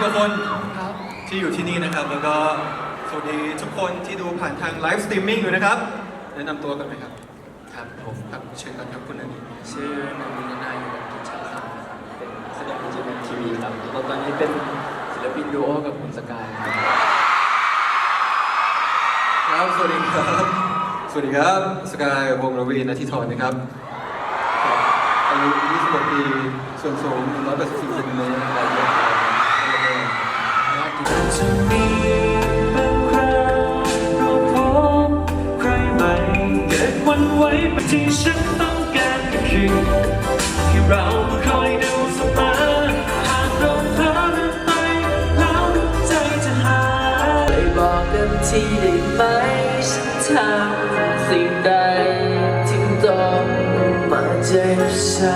กว่าคนครับที่อยู่ที่นี่นะครับ แล้วก็สวัสดีทุกคนที่ดูผ่านทางไลฟ์สตรีมมิ่งอยู่นะครับ แนะนำตัวกันไหมครับ ครับผมครับเชิญกันครับคุณนันท์ชื่อนันทนาอยู่กับกิจชาครับเป็นแสดงในจีเอ็มทีวีครับแล้วตอนนี้เป็นศิลปินดูโอกับคุณสกายครับครับสวัสดีครับสวัสดีครับสกายวงศ์รวีนาทิธรนะครับครับอายุ26ปีส่วนสูง184เซนติเมตร จะมีบางคราวเราพบใครใหม่เกิดวันไหวที่ฉันต้องการก็คือที่เราคอยดูเสมอหากเราเผลอเดินไปแล้วใจจะหายไปบอกกันทีได้ไหมฉันทำสิ่งใดที่ต้องมาเจ็บช้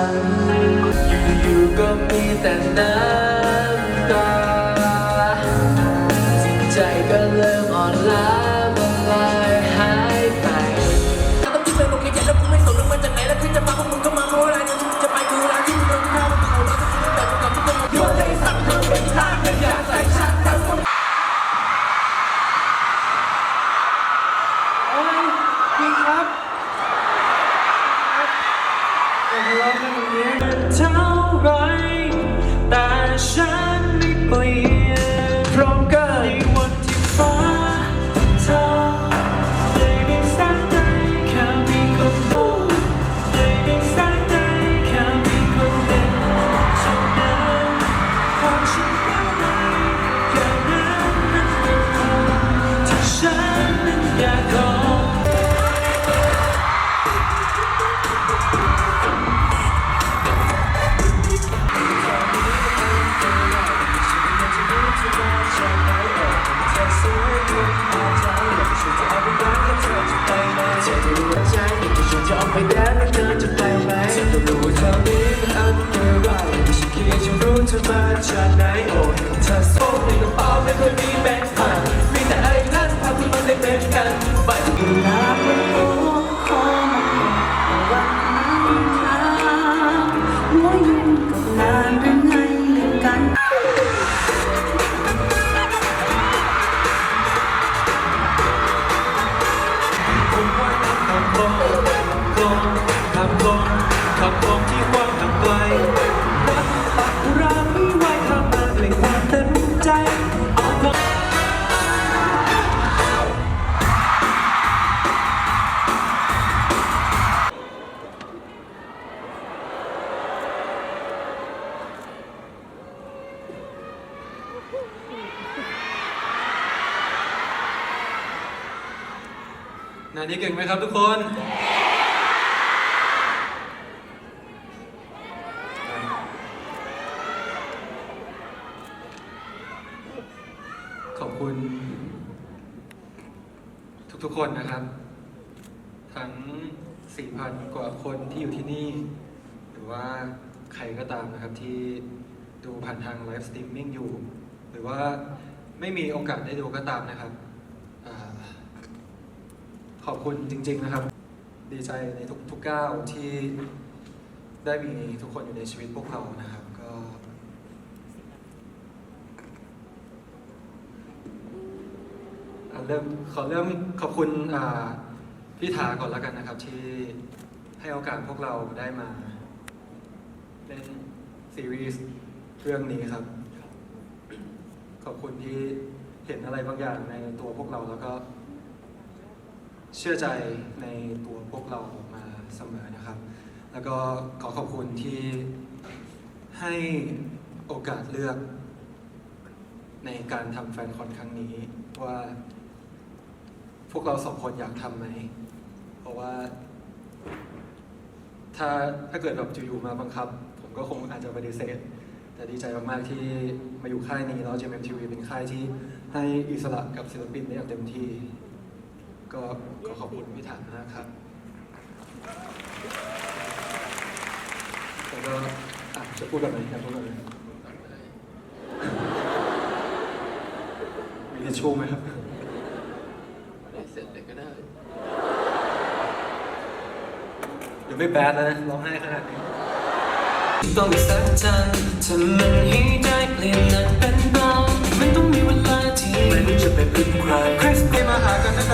ำอยู่ๆก็มีแต่น้ำ นี้ ธอมาจากไหนโอ้ยเธอโซ่ในกระเป๋าไม่เคยมีแบงค์พันมีแต่ไอ้นั่นพาคุณมันได้เป็นกันไปที่ลาไปโอ้ขอมาวันนั้นทางหัวยุ่งานี้เก่งไหมครับทุกคนขอบคุณ ทุกๆคนนะครับ ทั้ง 4,000 กว่าคนที่อยู่ที่นี่ หรือว่าใครก็ตามนะครับที่ดูผ่านทางไลฟ์สตรีมมิ่งอยู่ หรือว่าไม่มีโอกาสได้ดูก็ตามนะครับ ขอบคุณจริง ๆนะครับ ดีใจในทุกทุกก้าวที่ได้มีทุกคนอยู่ในชีวิตพวกเรานะครับ ก็อะเริ่มขอเริ่มขอบคุณอ่าพี่ถาก่อนแล้วกันนะครับ ที่ให้โอกาสพวกเราได้มาเล่นซีรีส์เรื่องนี้ครับ ขอบคุณที่เห็นอะไรบางอย่างในตัวพวกเราแล้วก็ เชื่อใจในตัวพวกเรามาเสมอนะครับ แล้วก็ขอขอบคุณที่ให้โอกาสเลือกในการทำแฟนคอนครั้งนี้ว่าพวกเราสองคนอยากทำไหม เพราะว่า ถ้าถ้าเกิดแบบอยู่ๆมาบังคับ ผมก็คงอาจจะปฏิเสธ แต่ดีใจมากๆที่มาอยู่ค่ายนี้แล้ว JMTV เป็นค่ายที่ให้อิสระกับศิลปินได้อย่างเต็มที่ ก็ขอขอบคุณพี่ฐานมากครับแล้วก็อะจะพูดกันไหมจะพูดกันไหมมีทิชชู่ไหมครับเสร็จเลยก็ได้เดี๋ยวไม่แบดแล้วนะร้องไห้ขนาดนี้ต้องมีสักจันทำมันให้ได้เปลี่ยนนั้นเป็นเบามันต้องมีเวลาที่มันจะไปพึ่งใครคริสต์มาหากันนะครับ